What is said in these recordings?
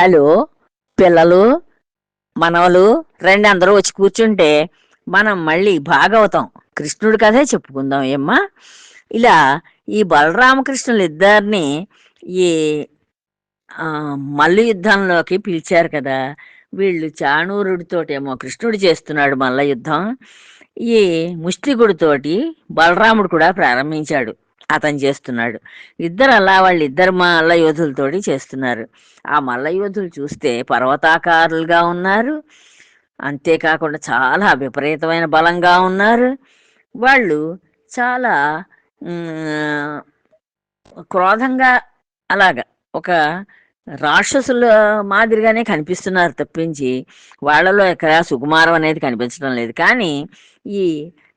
Hello పిల్లలు మనవలు రండి అందరూ వచ్చి కూర్చుంటే మనం మళ్ళీ భాగవతం. కృష్ణుడి కథే చెప్పుకుందాం ఏమ్మా? ఇలా ఈ బలరామకృష్ణులు ఇద్దరిని ఈ మల్లు యుద్ధంలోకి పిలిచారు కదా. వీళ్ళు చాణూరుడితోటేమో కృష్ణుడు చేస్తున్నాడు మల్ల యుద్ధం. ఈ ముష్టికుడితోటి బలరాముడు కూడా ప్రారంభించాడు. అతను చేస్తున్నాడు. ఇద్దరు అలా వాళ్ళు ఇద్దరు మల్ల యోధులతోటి చేస్తున్నారు. ఆ మల్ల యోధులు చూస్తే పర్వతాకారులుగా ఉన్నారు. అంతేకాకుండా చాలా విపరీతమైన బలంగా ఉన్నారు. వాళ్ళు చాలా క్రోధంగా అలాగా ఒక రాక్షసుల మాదిరిగానే కనిపిస్తున్నారు తప్పించి వాళ్ళలో ఎక్కడ సుకుమారం అనేది కనిపించడం లేదు. కానీ ఈ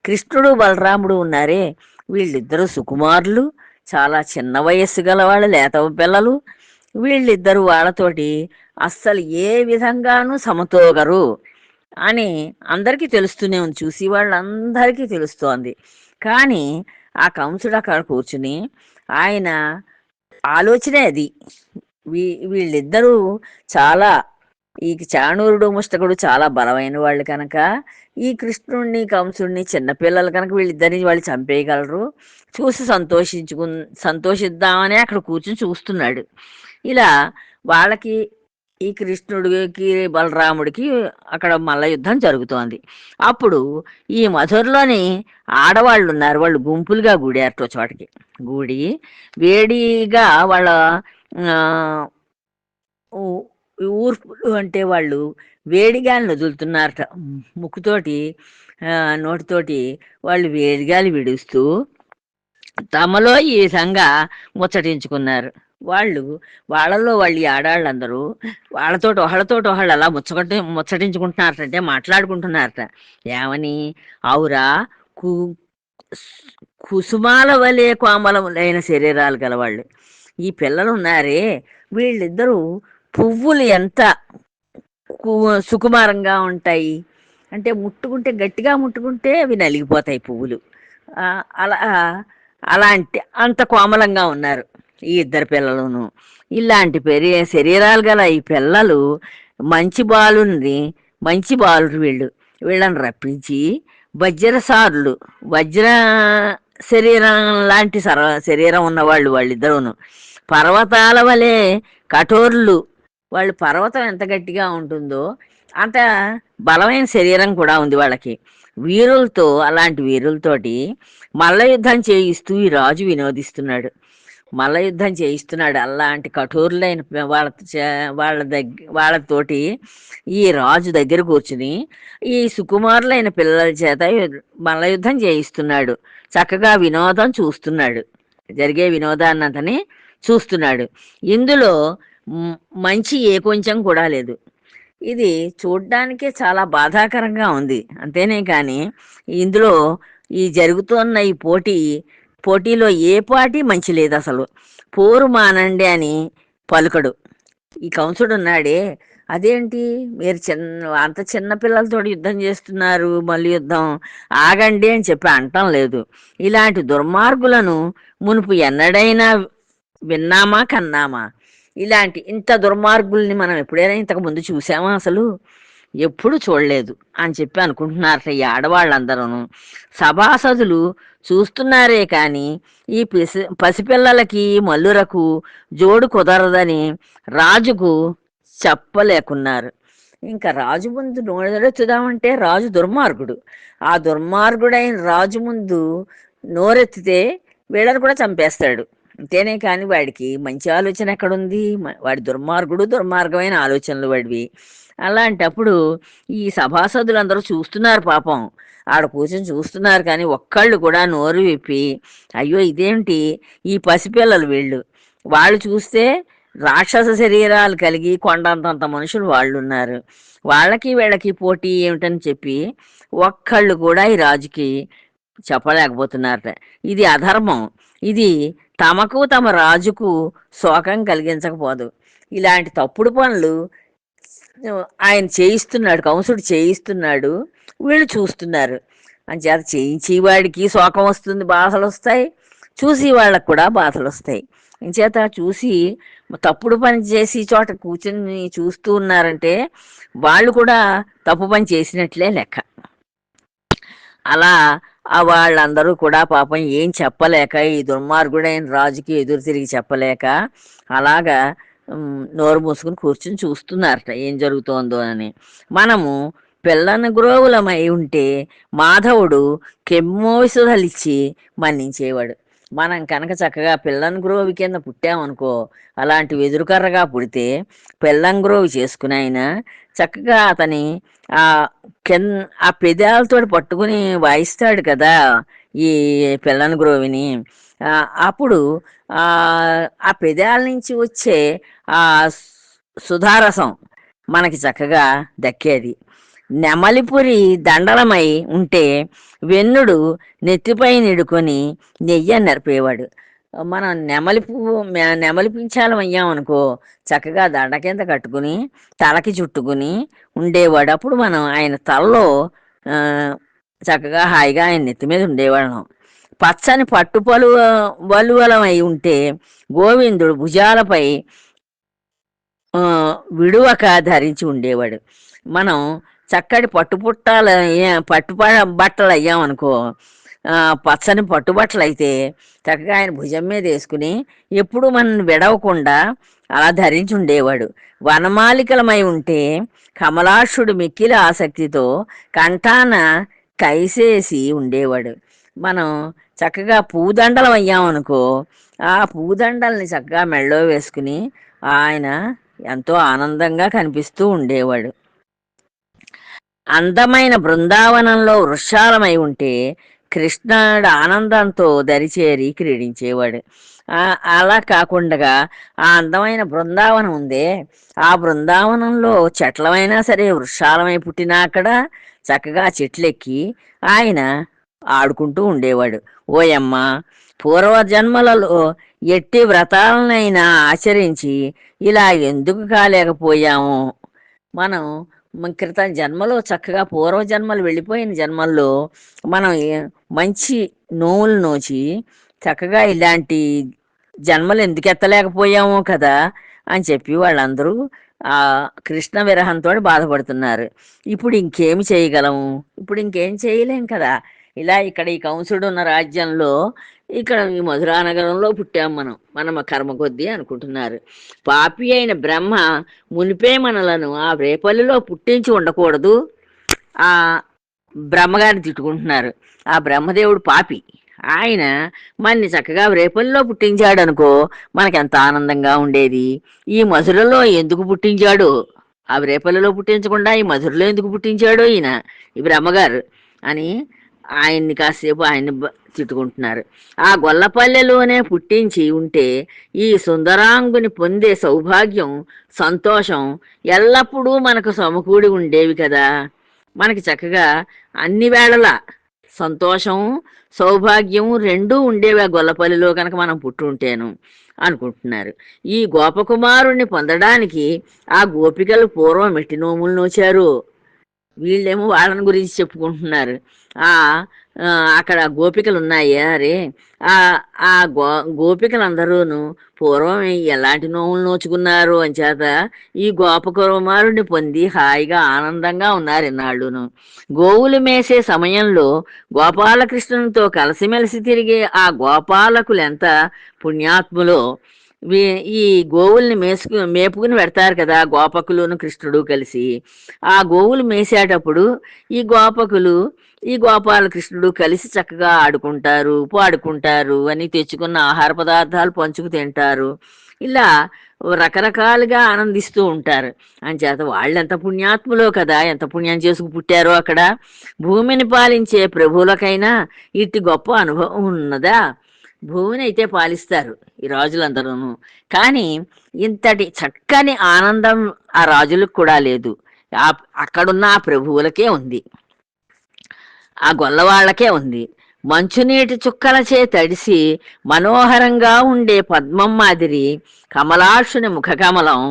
కృష్ణుడు బలరాముడు ఉన్నారే వీళ్ళిద్దరూ సుకుమారులు చాలా చిన్న వయస్సు గల వాళ్ళు లేత పిల్లలు. వీళ్ళిద్దరూ వాళ్ళతోటి అస్సలు ఏ విధంగానూ సమతోగరు అని అందరికీ తెలుస్తూనే ఉంది. చూసి వాళ్ళందరికీ తెలుస్తోంది. కానీ ఆ కంసుడు అక్కడ కూర్చుని ఆయన ఆలోచనే అది. వీ వీళ్ళిద్దరూ చాలా ఈ చాణూరుడు ముష్టకుడు చాలా బలమైన వాళ్ళు కనుక. ఈ కృష్ణుడిని కంసుడిని చిన్నపిల్లలు కనుక వీళ్ళిద్దరిని వాళ్ళు చంపేయగలరు. చూసి సంతోషించుకు సంతోషిద్దామని అక్కడ కూర్చుని చూస్తున్నాడు. ఇలా వాళ్ళకి ఈ కృష్ణుడికి బలరాముడికి అక్కడ మల్ల యుద్ధం జరుగుతోంది. అప్పుడు ఈ మధురలోని ఆడవాళ్ళు ఉన్నారు. వాళ్ళు గుంపులుగా గూడారట చోటకి గూడి వేడిగా వాళ్ళ ఊర్పులు అంటే వాళ్ళు వేడిగాలిని వదులుతున్నారట. ముక్కుతోటి నోటితోటి వాళ్ళు వేడిగాలి విడుస్తూ తమలో ఈ విధంగా ముచ్చటించుకున్నారు. వాళ్ళు వాళ్ళలో వాళ్ళు ఆడాళ్ళందరూ వాళ్ళతో ఒకళ్ళతో ఒకళ్ళు అలా ముచ్చగట్టి ముచ్చటించుకుంటున్నారట మాట్లాడుకుంటున్నారట. ఏమని? అవురా కు కుసుమాల వలె కోమలములైన శరీరాలు గలవాళ్ళు. ఈ పిల్లలు ఉన్నారే వీళ్ళిద్దరూ పువ్వులు ఎంత కు- సుకుమారంగా ఉంటాయి? అంటే ముట్టుకుంటే గట్టిగా ముట్టుకుంటే అవి నలిగిపోతాయి పువ్వులు. అలా అలాంటి అంత కోమలంగా ఉన్నారు ఈ ఇద్దరు పిల్లలను. ఇలాంటి పెరి శరీరాలు గల ఈ పిల్లలు మంచి బాలుని మంచి బాలుడు వీళ్ళు. వీళ్ళని రప్పించి వజ్రసారులు వజ్ర శరీరం లాంటి సర శరీరం ఉన్నవాళ్ళు వాళ్ళిద్దరూను. పర్వతాల వలె కఠోరులు వాళ్ళు పర్వతం ఎంత గట్టిగా ఉంటుందో అంత బలమైన శరీరం కూడా ఉంది వాళ్ళకి. వీరులతో అలాంటి వీరులతోటి మల్ల యుద్ధం చేయిస్తూ ఈ రాజు వినోదిస్తున్నాడు. మల్ల యుద్ధం చేయిస్తున్నాడు. అలాంటి కఠోరులైన వాళ్ళ వాళ్ళ దగ్గర వాళ్ళతోటి ఈ రాజు దగ్గర కూర్చుని ఈ సుకుమారులైన పిల్లల చేత మల్ల యుద్ధం చేయిస్తున్నాడు. చక్కగా వినోదం చూస్తున్నాడు. జరిగే వినోదాన్ని అతని చూస్తున్నాడు. ఇందులో మంచి ఏ కొంచెం కూడా లేదు. ఇది చూడ్డానికే చాలా బాధాకరంగా ఉంది. అంతేనే కానీ ఇందులో ఈ జరుగుతున్న ఈ పోటీ పోటీలో ఏ పార్టీ మంచి లేదు అసలు. పోరు మానండి అని పలుకడు. ఈ కంసుడు ఉన్నాడే అదేంటి? మీరు చిన్న అంత చిన్న పిల్లలతో యుద్ధం చేస్తున్నారు మళ్ళీ యుద్ధం ఆగండి అని చెప్పి అంటం లేదు. ఇలాంటి దుర్మార్గులను మునుపు ఎన్నడైనా విన్నామా కన్నామా? ఇలాంటి ఇంత దుర్మార్గుల్ని మనం ఎప్పుడైనా ఇంతకు ముందు చూసామా అసలు? ఎప్పుడు చూడలేదు అని చెప్పి అనుకుంటున్నారు ఈ ఆడవాళ్ళందరూ సభాసదులు చూస్తున్నారే కానీ ఈ పిసి పసిపిల్లలకి మల్లురకు జోడు కుదరదని రాజుకు చెప్పలేకున్నారు. ఇంకా రాజు ముందు నోరెత్తుదామంటే రాజు దుర్మార్గుడు. ఆ దుర్మార్గుడైన రాజు ముందు నోరెత్తితే వీళ్ళని కూడా చంపేస్తాడు. అంతేనే కానీ వాడికి మంచి ఆలోచన ఎక్కడుంది? వాడి దుర్మార్గుడు దుర్మార్గమైన ఆలోచనలు వాడివి. అలాంటప్పుడు ఈ సభాసదులందరూ చూస్తున్నారు పాపం. ఆడ కూర్చొని చూస్తున్నారు కానీ ఒక్కళ్ళు కూడా నోరు విప్పి అయ్యో ఇదేంటి? ఈ పసిపిల్లలు వీళ్ళు. వాళ్ళు చూస్తే రాక్షస శరీరాలు కలిగి కొండంతంత మనుషులు వాళ్ళు ఉన్నారు వాళ్ళకి వీళ్ళకి పోటీ ఏమిటని చెప్పి ఒక్కళ్ళు కూడా ఈ రాజుకి చెప్పలేకపోతున్నారట. ఇది అధర్మం. ఇది తమకు తమ రాజుకు శోకం కలిగించకపోదు. ఇలాంటి తప్పుడు పనులు ఆయన చేయిస్తున్నాడు కంసుడు చేయిస్తున్నాడు వీళ్ళు చూస్తున్నారు. అంచేత చేయించి వాడికి శోకం వస్తుంది బాధలు వస్తాయి. చూసి వాళ్ళకు కూడా బాధలు వస్తాయి. అంచేత చూసి తప్పుడు పని చేసి చోట కూర్చొని చూస్తూ ఉన్నారంటే వాళ్ళు కూడా తప్పు పని చేసినట్లే లెక్క. అలా ఆ వాళ్ళందరూ కూడా పాపం ఏం చెప్పలేక ఈ దుర్మార్గుడైన రాజుకి ఎదురు తిరిగి చెప్పలేక అలాగా నోరు మూసుకుని కూర్చుని చూస్తున్నారట ఏం జరుగుతోందో అని. మనము పిల్లని గురోవులమై ఉంటే మాధవుడు కెమ్మోసుధలిచ్చి మన్నించేవాడు. మనం కనుక చక్కగా పిల్లని గురోవి కింద పుట్టామనుకో అలాంటి వెదురుకర్రగా పుడితే పిల్లం గురోవి చేసుకుని ఆయన చక్కగా అతని ఆ కింద ఆ పెదాలతో పట్టుకుని వాయిస్తాడు కదా ఈ పిల్లని గ్రోవిని. అప్పుడు ఆ పెదాల నుంచి వచ్చే ఆ సుధారసం మనకి చక్కగా దక్కేది. నెమలిపురి దండలమై ఉంటే వెన్నుడు నెత్తిపై నిడుకొని నెయ్యి నరిపేవాడు మనం నెమలి పువ్వు నెమలి పించాలం అయ్యామనుకో చక్కగా దండ కింద కట్టుకుని తలకి చుట్టుకుని ఉండేవాడు. అప్పుడు మనం ఆయన తలలో చక్కగా హాయిగా ఆయన నెత్తి మీద ఉండేవాళ్ళం. పచ్చని పట్టు పలు అయి ఉంటే గోవిందుడు భుజాలపై విడువక ధరించి ఉండేవాడు. మనం చక్కటి పట్టుపుట్టాల పట్టు బట్టలు అయ్యామనుకో పచ్చని పట్టుబట్టలు అయితే చక్కగా ఆయన భుజం మీద వేసుకుని ఎప్పుడు మనం విడవకుండా అలా ధరించి ఉండేవాడు. వనమాలికలమై ఉంటే కమలాక్షుడు మిక్కిల ఆసక్తితో కంఠాన కైసేసి ఉండేవాడు. మనం చక్కగా పూదండలం అయ్యామనుకో ఆ పూదండల్ని చక్కగా మెళ్ళో వేసుకుని ఆయన ఎంతో ఆనందంగా కనిపిస్తూ ఉండేవాడు. అందమైన బృందావనంలో వృక్షాలమై ఉంటే కృష్ణుడు ఆనందంతో దరిచేరి క్రీడించేవాడు. అలా కాకుండా ఆ అందమైన బృందావనం ఉందే. ఆ బృందావనంలో చెట్లమైనా సరే వృక్షాలమై పుట్టినా అక్కడ చక్కగా చెట్లెక్కి ఆయన ఆడుకుంటూ ఉండేవాడు. ఓయమ్మ పూర్వజన్మలలో ఎట్టి వ్రతాలనైనా ఆచరించి ఇలా ఎందుకు కాలేకపోయాము? మనం క్రితం జన్మలో చక్కగా పూర్వజన్మలు వెళ్ళిపోయిన జన్మల్లో మనం మంచి నోములు నోచి చక్కగా ఇలాంటి జన్మలు ఎందుకు ఎత్తలేకపోయామో కదా అని చెప్పి వాళ్ళందరూ ఆ కృష్ణ విరహంతో బాధపడుతున్నారు. ఇప్పుడు ఇంకేమి చేయగలము ఇప్పుడు ఇంకేం చేయలేం కదా. ఇలా ఇక్కడ ఈ కంసుడు ఉన్న రాజ్యంలో ఇక్కడ ఈ మధురానగరంలో పుట్టాం మనం. మనం కర్మ కొద్దీ అనుకుంటున్నారు. పాపి అయిన బ్రహ్మ మునిపే మనలను ఆ రేపల్లిలో పుట్టించి ఉండకూడదు. ఆ బ్రహ్మగారిని తిట్టుకుంటున్నారు. ఆ బ్రహ్మదేవుడు పాపి. ఆయన మన్ని చక్కగా రేపల్లో పుట్టించాడు అనుకో మనకెంత ఆనందంగా ఉండేది? ఈ మధురలో ఎందుకు పుట్టించాడు? ఆ రేపల్లలో పుట్టించకుండా ఈ మధురలో ఎందుకు పుట్టించాడు ఈయన? ఈ బ్రహ్మగారు అని ఆయన్ని కాసేపు ఆయన్ని తిట్టుకుంటున్నారు. ఆ గొల్లపల్లెలోనే పుట్టించి ఉంటే ఈ సుందరాంగుని పొందే సౌభాగ్యం సంతోషం ఎల్లప్పుడూ మనకు సమకూడి ఉండేవి కదా? మనకి చక్కగా అన్ని వేళలా సంతోషం సౌభాగ్యం రెండూ ఉండేవి ఆ గొల్లపల్లిలో కనుక మనం పుట్టుంటేను అనుకుంటున్నారు. ఈ గోపకుమారుణ్ణి పొందడానికి ఆ గోపికలు పూర్వం ఎట్టి నోములు నోచారు. వీళ్ళేమో వాళ్ళని గురించి చెప్పుకుంటున్నారు. ఆ అక్కడ గోపికలు ఉన్నాయా అరే. ఆ గో గోపికలందరూను పూర్వం ఎలాంటి నోములు నోచుకున్నారు అని చేత ఈ గోపకుమారుణ్ణి పొంది హాయిగా ఆనందంగా ఉన్నారు ఇన్నాళ్ళును. గోవులు మేసే సమయంలో గోపాలకృష్ణునితో కలిసిమెలిసి తిరిగే ఆ గోపాలకులు ఎంత పుణ్యాత్ములో ఈ గోవుల్ని మేసుకు మేపుకుని పెడతారు కదా గోపకులును కృష్ణుడు కలిసి. ఆ గోవులు మేసేటప్పుడు ఈ గోపకులు ఈ గోపాలకృష్ణుడు కలిసి చక్కగా ఆడుకుంటారు పాడుకుంటారు అని తెచ్చుకున్న ఆహార పదార్థాలు పంచుకు తింటారు. ఇలా రకరకాలుగా ఆనందిస్తూ ఉంటారు. అంచేత ఎంత పుణ్యాత్ములో కదా ఎంత పుణ్యం చేసుకు పుట్టారో అక్కడ. భూమిని పాలించే ప్రభువులకైనా ఇట్టి గొప్ప అనుభవం ఉన్నదా? భూమిని అయితే పాలిస్తారు ఈ రాజులందరూను. కానీ ఇంతటి చక్కని ఆనందం ఆ రాజులకు కూడా లేదు. ఆ అక్కడున్న ఆ ప్రభువులకే ఉంది. ఆ గొల్లవాళ్ళకే ఉంది. మంచునీటి చుక్కలచే తడిసి మనోహరంగా ఉండే పద్మం మాదిరి కమలాక్షుని ముఖకమలం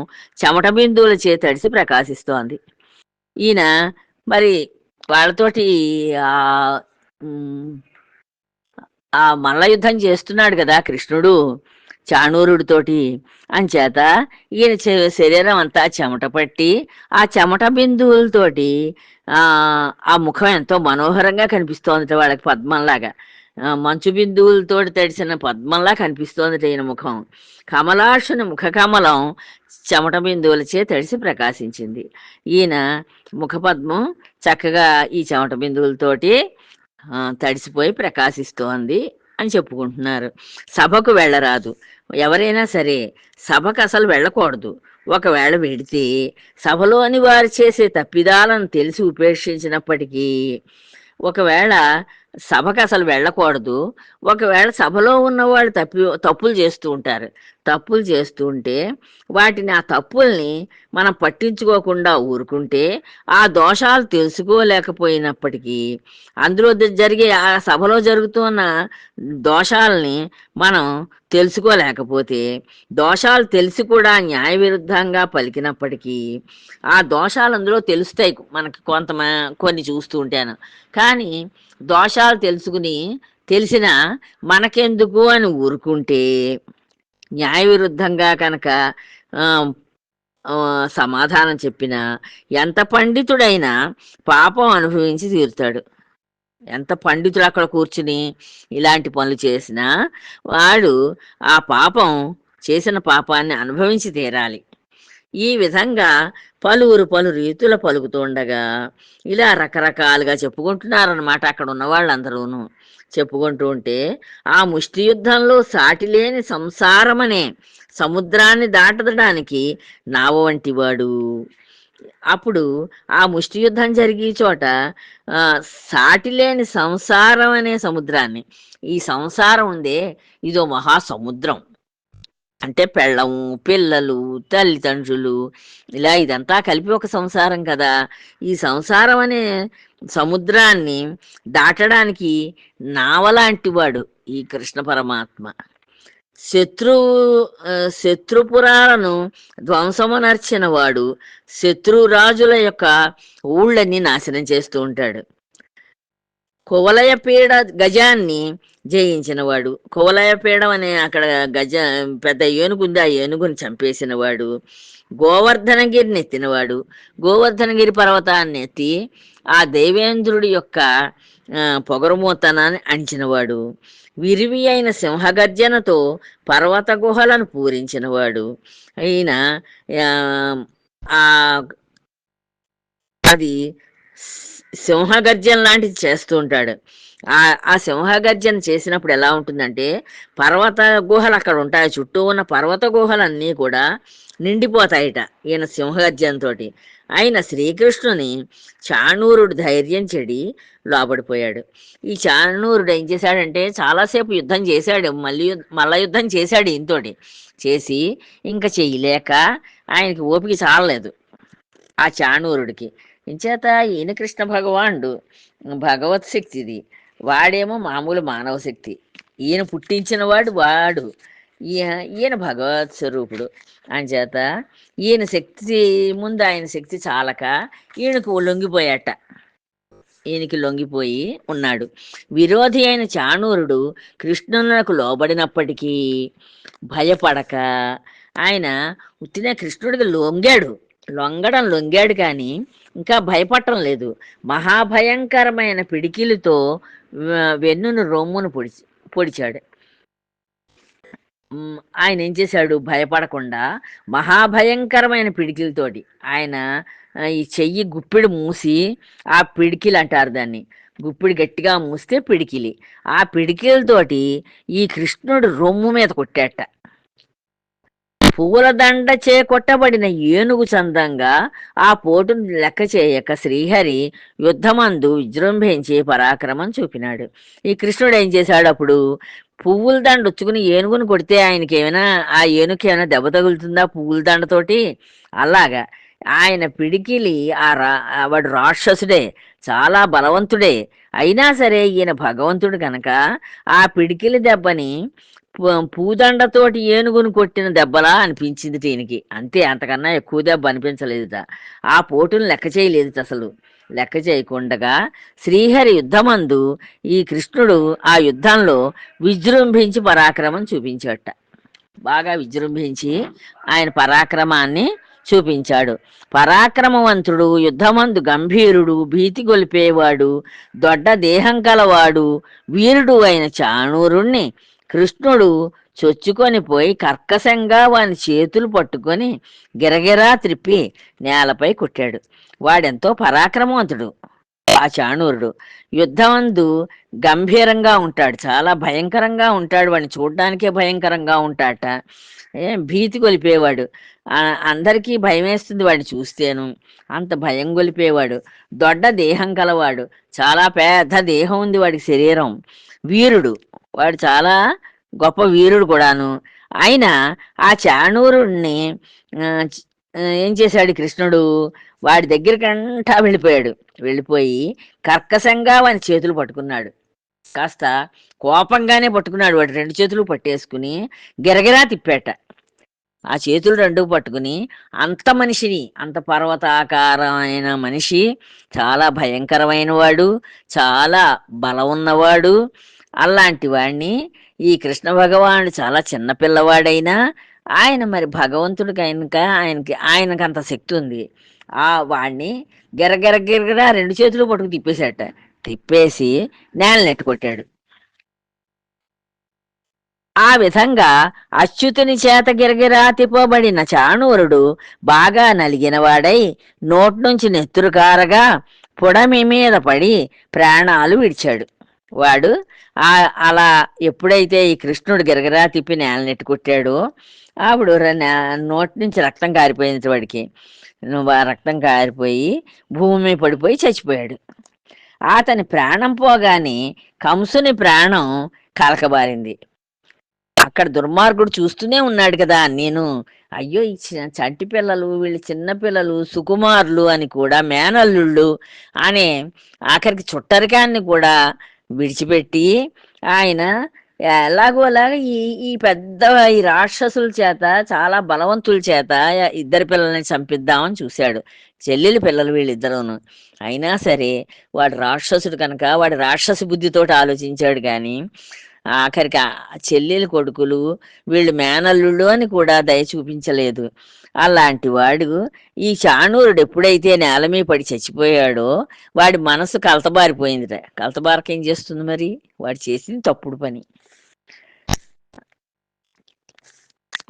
చెమట బిందువులచే తడిసి ప్రకాశిస్తోంది. ఈయన మరి వాళ్ళతోటి ఆ ఆ మల్ల యుద్ధం చేస్తున్నాడు కదా కృష్ణుడు చాణూరుడితోటి. అంచేత ఈయన శరీరం అంతా చెమట పట్టి ఆ చెమట బిందువులతోటి ఆ ఆ ముఖం ఎంతో మనోహరంగా కనిపిస్తోంది వాళ్ళకి పద్మంలాగా. మంచు బిందువులతోటి తడిసిన పద్మంలా కనిపిస్తోంది ఈయన ముఖం. కమలాషుని ముఖ కమలం చెమట బిందువులచే తడిసి ప్రకాశించింది. ఈయన ముఖపద్మం చక్కగా ఈ చెమట బిందువులతోటి తడిసిపోయి ప్రకాశిస్తోంది అని చెప్పుకుంటున్నారు. సభకు వెళ్ళరాదు. ఎవరైనా సరే సభకు అసలు వెళ్ళకూడదు. ఒకవేళ వెడితే సభలోని వారు చేసే తప్పిదాలను తెలిసి ఉపేక్షించినప్పటికీ ఒకవేళ సభకు అసలు వెళ్ళకూడదు. ఒకవేళ సభలో ఉన్నవాళ్ళు తప్పి తప్పులు చేస్తూ ఉంటారు. తప్పులు చేస్తూ ఉంటే వాటిని ఆ తప్పుల్ని మనం పట్టించుకోకుండా ఊరుకుంటే ఆ దోషాలు తెలుసుకోలేకపోయినప్పటికీ అందులో జరిగే ఆ సభలో జరుగుతున్న దోషాలని మనం తెలుసుకోలేకపోతే దోషాలు తెలిసి కూడా న్యాయ విరుద్ధంగా పలికినప్పటికీ ఆ దోషాలు అందులో తెలుస్తాయి. మనకి కొంత కొన్ని చూస్తూ ఉంటాను. కానీ దోషాలు తెలుసుకుని తెలిసిన మనకెందుకు అని ఊరుకుంటే న్యాయ విరుద్ధంగా కనుక సమాధానం చెప్పినా ఎంత పండితుడైనా పాపం అనుభవించి తీరుతాడు. ఎంత పండితుడు అక్కడ కూర్చుని ఇలాంటి పనులు చేసినా వాడు ఆ పాపం చేసిన పాపాన్ని అనుభవించి తీరాలి. ఈ విధంగా పలువురు పలు రీతుల పలుకుతుండగా ఇలా రకరకాలుగా చెప్పుకుంటున్నారన్నమాట అక్కడ ఉన్న వాళ్ళందరూను. చెప్పుకుంటూ ఉంటే ఆ ముష్టి యుద్ధంలో సాటిలేని సంసారమనే సముద్రాన్ని దాటడానికి నావ వంటివాడు. అప్పుడు ఆ ముష్టి యుద్ధం జరిగే చోట సాటిలేని సంసారం అనే సముద్రాన్ని ఈ సంసారం ఉందే ఇదో మహా సముద్రం అంటే పెళ్ళము పిల్లలు తల్లిదండ్రులు ఇలా ఇదంతా కలిపి ఒక సంసారం కదా. ఈ సంసారం అనే సముద్రాన్ని దాటడానికి నావలాంటి వాడు ఈ కృష్ణ పరమాత్మ. శత్రు ఆ, శత్రుపురాలను ధ్వంసమునర్చిన వాడు శత్రురాజుల యొక్క ఊళ్ళని నాశనం చేస్తూ ఉంటాడు. కువలయ పీడ గజాన్ని జయించిన వాడు కువలయ పీడం అనే అక్కడ గజ పెద్ద ఏనుగు ఉంది ఆ ఏనుగుని చంపేసిన వాడు గోవర్ధనగిరిని ఎత్తినవాడు గోవర్ధనగిరి పర్వతాన్ని ఎత్తి ఆ దేవేంద్రుడి యొక్క పొగరుమూతనాన్ని అంచినవాడు. విరివి అయిన సింహగర్జనతో పర్వత గుహలను పూరించినవాడు. అయిన ఆ, ఆ అది సింహగర్జన లాంటిది చేస్తూ ఉంటాడు. ఆ ఆ సింహగర్జన చేసినప్పుడు ఎలా ఉంటుందంటే పర్వత గుహలు అక్కడ ఉంటాయి. చుట్టూ ఉన్న పర్వత గుహలన్నీ కూడా నిండిపోతాయిట ఈయన సింహగర్జనతోటి ఆయన శ్రీకృష్ణుని చాణూరుడు ధైర్యం చెడి లోబడిపోయాడు. ఈ చాణూరుడు ఏం చేశాడంటే చాలాసేపు యుద్ధం చేశాడు. మళ్ళీ యుద్ధ- మల్ల యుద్ధం చేశాడు ఈయనతోటి చేసి ఇంకా చేయలేక ఆయనకి ఓపిక చాలలేదు ఆ చాణూరుడికి. ఇంచేత ఈయన కృష్ణ భగవానుడు. భగవత్ శక్తిది వాడేమో మామూలు మానవ శక్తి. ఈయన పుట్టించిన వాడు వాడు. ఈయన ఈయన భగవత్ స్వరూపుడు. అంచేత ఈయన శక్తి ముందు ఆయన శక్తి చాలక ఈయనకు లొంగిపోయాట. ఈయనకి లొంగిపోయి ఉన్నాడు. విరోధి అయిన చాణూరుడు కృష్ణునకు లోబడినప్పటికీ భయపడక ఆయన ఉట్టిన కృష్ణుడికి లొంగాడు. లొంగడం లొంగాడు కానీ ఇంకా భయపడటం లేదు. మహాభయంకరమైన పిడికిలతో వెన్నును రొమ్మును పొడిచి పొడిచాడు. ఆయన ఏం చేశాడు? భయపడకుండా మహాభయంకరమైన పిడికిలతోటి ఆయన ఈ చెయ్యి గుప్పిడి మూసి ఆ పిడికిలు అంటారు దాన్ని. గుప్పిడి గట్టిగా మూస్తే పిడికిలి. ఆ పిడికిలతోటి ఈ కృష్ణుడు రొమ్ము మీద కొట్టాట పువ్వుల దండ చే కొట్టబడిన ఏనుగు చందంగా ఆ పోటును లెక్క చేయక శ్రీహరి యుద్ధమందు విజృంభించి పరాక్రమం చూపినాడు. ఈ కృష్ణుడు ఏం చేశాడు అప్పుడు? పువ్వుల దండ ఉచ్చుకుని ఏనుగును కొడితే ఆయనకి ఏమైనా ఆ ఏనుగుకి ఏమైనా దెబ్బ తగులుతుందా పువ్వుల దండతోటి అలాగా. ఆయన పిడికిలి ఆ రా వాడు రాక్షసుడే చాలా బలవంతుడే. అయినా సరే ఈయన భగవంతుడు కనుక ఆ పిడికిలి దెబ్బని పూదండతోటి ఏనుగును కొట్టిన దెబ్బలా అనిపించింది ఈయనకి అంతే అంతకన్నా ఎక్కువ దెబ్బ అనిపించలేదుట. ఆ పోటును లెక్క చేయలేదు అసలు. లెక్క చేయకుండగా శ్రీహరి యుద్ధమందు ఈ కృష్ణుడు ఆ యుద్ధంలో విజృంభించి పరాక్రమం చూపించాట బాగా విజృంభించి ఆయన పరాక్రమాన్ని చూపించాడు. పరాక్రమవంతుడు యుద్ధమందు గంభీరుడు భీతి గొలిపేవాడు దొడ్డ దేహం కలవాడు వీరుడు అయిన చాణూరుణ్ణి కృష్ణుడు చొచ్చుకొని పోయి కర్కశంగా వాని చేతులు పట్టుకొని గిరగిరా త్రిప్పి నేలపై కొట్టాడు. వాడెంతో పరాక్రమవంతుడు ఆ చాణూరుడు యుద్ధమందు గంభీరంగా ఉంటాడు చాలా భయంకరంగా ఉంటాడు వాడిని చూడడానికే భయంకరంగా ఉంటాట. ఏం భీతి కొలిపేవాడు. అందరికీ భయం వేస్తుంది వాడిని చూస్తేను. అంత భయం కొలిపేవాడు. దొడ్డ దేహం కలవాడు చాలా పెద్ద దేహం ఉంది వాడి శరీరం. వీరుడు. వాడు చాలా గొప్ప వీరుడు కూడాను. ఆయన ఆ చాణూరుణ్ణి ఏం చేశాడు కృష్ణుడు? వాడి దగ్గరికంటా వెళ్ళిపోయాడు. వెళ్ళిపోయి కర్కశంగా వాని చేతులు పట్టుకున్నాడు. కాస్త కోపంగానే పట్టుకున్నాడు వాడు. రెండు చేతులు పట్టేసుకుని గిరగిరా తిప్పాట. ఆ చేతులు రెండు పట్టుకుని అంత మనిషిని అంత పర్వతాకారమైన మనిషి చాలా భయంకరమైన వాడు చాలా బలం ఉన్నవాడు అలాంటి వాడిని ఈ కృష్ణ భగవానుడు చాలా చిన్న పిల్లవాడైనా ఆయన మరి భగవంతుడికి ఆయనక ఆయనకి ఆయనకు అంత శక్తి ఉంది. ఆ వాడిని గిరగిర గిరగిర రెండు చేతులు పట్టుకు తిప్పేశాట. తిప్పేసి నేల నెట్టుకొట్టాడు ఆ విధంగా అచ్యుతుని చేత గిరగిరా తిప్పబడిన చాణూరుడు బాగా నలిగినవాడై నోటి నుంచి నెత్తురు కారగా పొడమి మీద పడి ప్రాణాలు విడిచాడు. వాడు అలా ఎప్పుడైతే ఈ కృష్ణుడు గిరగిరా తిప్పి నేల నెట్టు కొట్టాడో అప్పుడు నోటి నుంచి రక్తం కారిపోయింది వాడికి. నువ్వు ఆ రక్తం కారిపోయి భూమి పడిపోయి చచ్చిపోయాడు. అతని ప్రాణం పోగానే కంసుని ప్రాణం కలకబారింది. అక్కడ దుర్మార్గుడు చూస్తూనే ఉన్నాడు కదా నేను అయ్యో ఈ చంటి పిల్లలు వీళ్ళు చిన్న పిల్లలు సుకుమారులు అని కూడా మేనల్లుళ్ళు అనే ఆఖరికి చుట్టరికాన్ని కూడా విడిచిపెట్టి ఆయన ఎలాగోలాగ ఈ ఈ పెద్ద ఈ రాక్షసుల చేత చాలా బలవంతుల చేత ఇద్దరు పిల్లల్ని చంపిద్దామని చూశాడు. చెల్లెలు పిల్లలు వీళ్ళిద్దరూను. అయినా సరే వాడు రాక్షసుడు కనుక వాడు రాక్షస బుద్ధితోటి ఆలోచించాడు కానీ ఆఖరికి చెల్లెలు కొడుకులు వీళ్ళు మేనల్లుళ్ళు అని కూడా దయ చూపించలేదు. అలాంటి వాడు ఈ చాణూరుడు ఎప్పుడైతే నేల మీద పడి చచ్చిపోయాడో వాడి మనసు కలతబారిపోయిందిట. కలతబారక ఏం చేస్తుంది మరి? వాడు చేసింది తప్పుడు పని.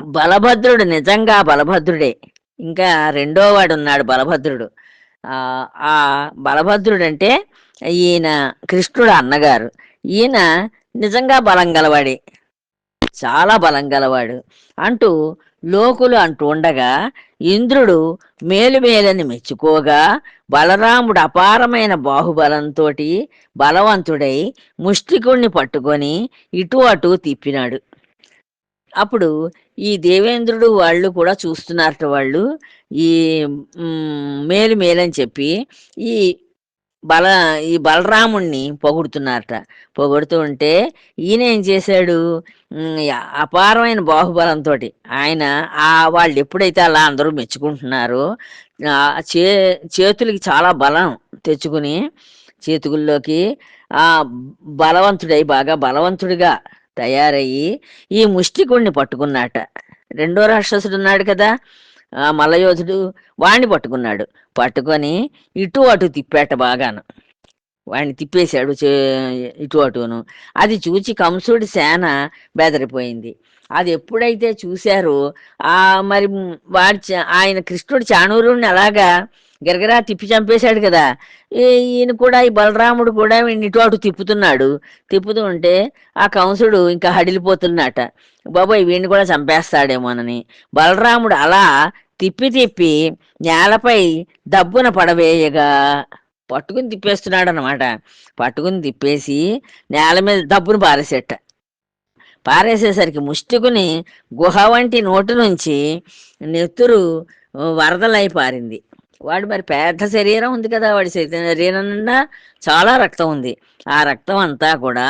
బలభద్రుడు నిజంగా బలభద్రుడే. ఇంకా రెండో వాడు ఉన్నాడు బలభద్రుడు. ఆ ఆ బలభద్రుడు అంటే ఈయన కృష్ణుడు అన్నగారు. ఈయన నిజంగా బలం గలవాడే. చాలా బలం గలవాడు అంటూ లోకులు అంటూ ఉండగా ఇంద్రుడు మేలుమేలని మెచ్చుకోగా బలరాముడు అపారమైన బాహుబలంతో బలవంతుడై ముష్టికుణ్ణి పట్టుకొని ఇటు అటు తిప్పినాడు. అప్పుడు ఈ దేవేంద్రుడు వాళ్ళు కూడా చూస్తున్నారట వాళ్ళు. ఈ మేలు మేలని చెప్పి ఈ బల ఈ బలరాముణ్ణి పొగుడుతున్నారట. పొగుడుతూ ఉంటే ఈయన ఏం చేశాడు అపారమైన బాహుబలంతో ఆయన ఆ వాళ్ళు ఎప్పుడైతే అలా అందరూ మెచ్చుకుంటున్నారో చే చేతులకి చాలా బలం తెచ్చుకుని చేతుల్లోకి ఆ బలవంతుడై బాగా బలవంతుడిగా తయారయ్యి ఈ ముష్టికుణ్ణి పట్టుకున్నాట రెండో రాక్షసుడు ఉన్నాడు కదా మల్లయోధుడు వాణ్ణి పట్టుకున్నాడు. పట్టుకొని ఇటు అటు తిప్పాట బాగాను. వాడిని తిప్పేశాడు చే- ఇటు అటును. అది చూచి కంసుడి సేన బెదరిపోయింది. అది ఎప్పుడైతే చూశారో ఆ మరి వాడి ఆయన కృష్ణుడు చాణూరుని అలాగా గిరగిరా తిప్పి చంపేశాడు కదా. ఈ- ఈయన కూడా ఈ బలరాముడు కూడా వీడిని ఇటు అటు తిప్పుతున్నాడు. తిప్పుతూ ఉంటే ఆ కంసుడు ఇంకా హడిలిపోతున్నట. బాబోయ్ వీడిని కూడా చంపేస్తాడేమోనని. బలరాముడు అలా తిప్పి తిప్పి నేలపై దబ్బున పడవేయగా. పట్టుకుని తిప్పేస్తున్నాడు అనమాట పట్టుకుని తిప్పేసి నేల మీద దబ్బును పారేసేట. పారేసేసరికి ముష్టికుని గుహ వంటి నోటి నుంచి నెత్తురు వరదలై పారింది. వాడు మరి పెద్ద శరీరం ఉంది కదా వాడి శరీరం నిండా చాలా రక్తం ఉంది. ఆ రక్తం అంతా కూడా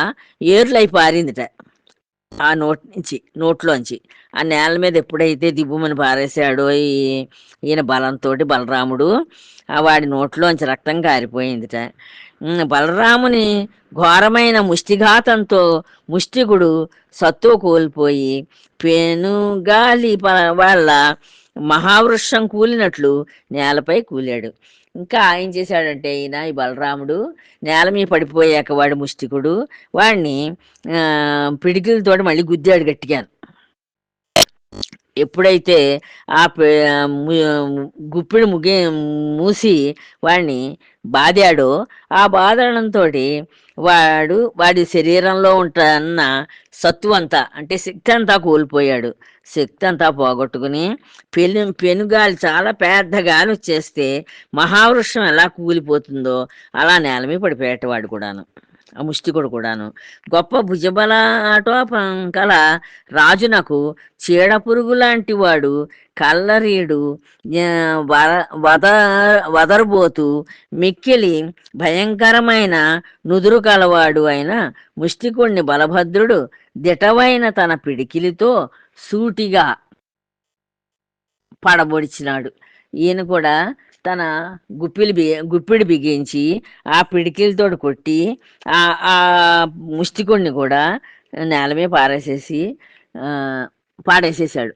ఏర్లై పారిందిట. ఆ నోట్ నుంచి నోట్లోంచి. ఆ నేల మీద ఎప్పుడైతే దిబ్బుమని పారేశాడో ఈ ఈయన బలంతో బలరాముడు ఆ వాడి నోట్లోంచి రక్తం కారిపోయిందిట. బలరాముని ఘోరమైన ముష్టిఘాతంతో ముష్టికుడు సత్తు కోల్పోయి పెనుగాలి వాళ్ళ వల్ల మహావృక్షం కూలినట్లు నేలపై కూలాడు. ఇంకా ఆయన చేశాడంటే ఈయన ఈ బలరాముడు నేల మీద పడిపోయాక వాడు ముష్టికుడు. వాడిని ఆ, మళ్ళీ గుద్దాడు గట్టిగాను ఎప్పుడైతే ఆ పే- గుప్పిడి ముగి మూసి వాడిని బాదాడో ఆ బాధడంతో వాడు వాడి శరీరంలో ఉంటున్న సత్తు అంతా అంటే శక్తి అంతా కోల్పోయాడు. శక్తి అంతా పోగొట్టుకుని పెను పెనుగాలి చాలా పెద్ద గాలి వచ్చేస్తే మహావృక్షం ఎలా కూలిపోతుందో అలా నేల మీద పడిపోయేటవాడు కూడాను. ఆ ముష్టికుడు కూడాను. గొప్ప భుజబల ఆటోపం కల రాజునకు చీడ పురుగు లాంటి వాడు కల్లరీడు వర- వద వదరబోతు మిక్కిలి భయంకరమైన నుదురు కలవాడు అయిన ముష్టికుణ్ణి బలభద్రుడు దిటవైన తన పిడికిలితో సూటిగా పడబొడిచినాడు. ఈయన కూడా తన గుప్పిలు బి గుప్పిడి బిగించి ఆ పిడికిలతో కొట్టి ఆ ఆ ముష్టికుడిని కూడా నేల మీద పారేసేసి పాడేసేసాడు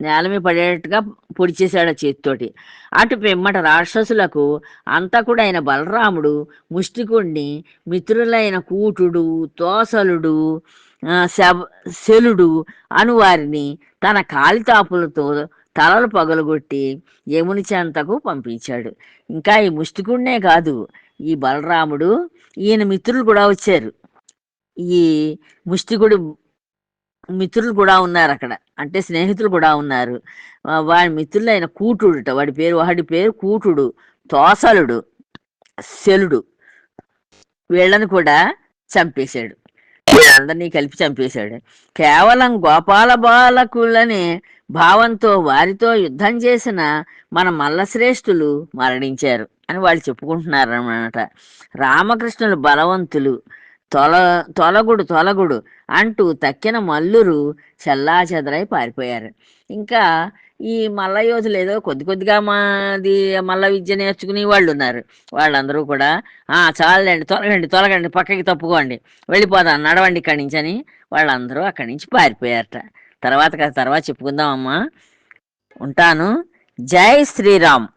నేల మీద పడేటట్టుగా పొడిచేశాడు ఆ చేతితోటి. అటు పిమ్మట రాక్షసులకు అంతకుడైన బలరాముడు ముష్టికుడిని మిత్రులైన కూటుడు తోసలుడు శలుడు అను వారిని తన కాలితాపులతో తలలు పగలగొట్టి యముని చెంతకు పంపించాడు. ఇంకా ఈ ముష్టికుడినే కాదు ఈ బలరాముడు ఈయన మిత్రులు కూడా వచ్చారు. ఈ ముష్టికుడి మిత్రులు కూడా ఉన్నారు అక్కడ. అంటే స్నేహితులు కూడా ఉన్నారు. వాడి వాడి మిత్రులైన కూటుడుట వాడి పేరు వాడి పేరు కూటుడు తోసలుడు శలుడు. వీళ్ళని కూడా చంపేశాడు. వీళ్ళందరినీ కలిపి చంపేశాడు. కేవలం గోపాల బాలకులని భావంతో వారితో యుద్ధం చేసిన మన మల్లశ్రేష్ఠులు మరణించారు అని వాళ్ళు చెప్పుకుంటున్నారు అన్నమాట రామకృష్ణులు బలవంతులు తొల తొలగుడు తొలగుడు అంటూ తక్కిన మల్లురు చల్లా చెదరై పారిపోయారు. ఇంకా ఈ మల్ల యోధులు ఏదో కొద్ది కొద్దిగా మాది మల్ల విద్య నేర్చుకునే వాళ్ళు ఉన్నారు. వాళ్ళందరూ కూడా ఆ చాలండి తొలగండి తొలగండి పక్కకి తప్పుకోండి వెళ్ళిపోదాం నడవండి ఇక్కడి నుంచి అని వాళ్ళందరూ అక్కడి నుంచి పారిపోయారట. తర్వాత కథ తర్వాత చెప్పుకుందామమ్మా. ఉంటాను. జై శ్రీరామ్.